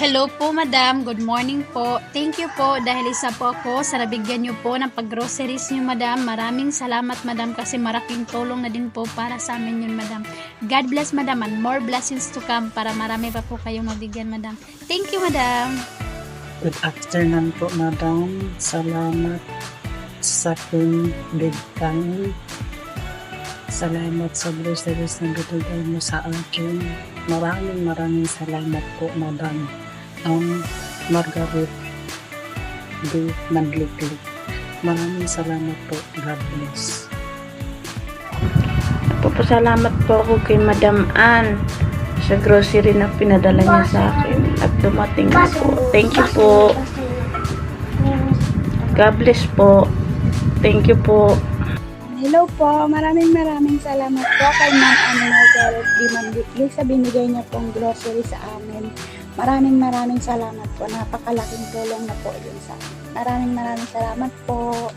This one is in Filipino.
Hello po, madam. Good morning po. Thank you po dahil isa po ako sa nabigyan niyo po ng pag-groceries niyo, madam. Maraming salamat, madam, kasi maraking tulong na din po para sa amin yun, madam. God bless, madam, and more blessings to come para marami pa po kayong mabigyan, madam. Thank you, madam. Good afternoon po, madam. Salamat sa aking bigtang. Salamat sa groceries na binigay mo sa akin. Maraming maraming salamat po, madam. Ang Margaret D. Manliklik. Maraming salamat po. God bless. Papasalamat po ako kay Madam Ann sa grocery na pinadala niya sa akin at dumating na po. Thank you po. God bless po. Thank you po. Hello po, maraming maraming salamat po kay Ma'am Margaret D. Manlikli sa binigay niya pong grocery sa amin. Maraming maraming salamat po. Napakalaking tulong na po yun sa amin. Maraming maraming salamat po.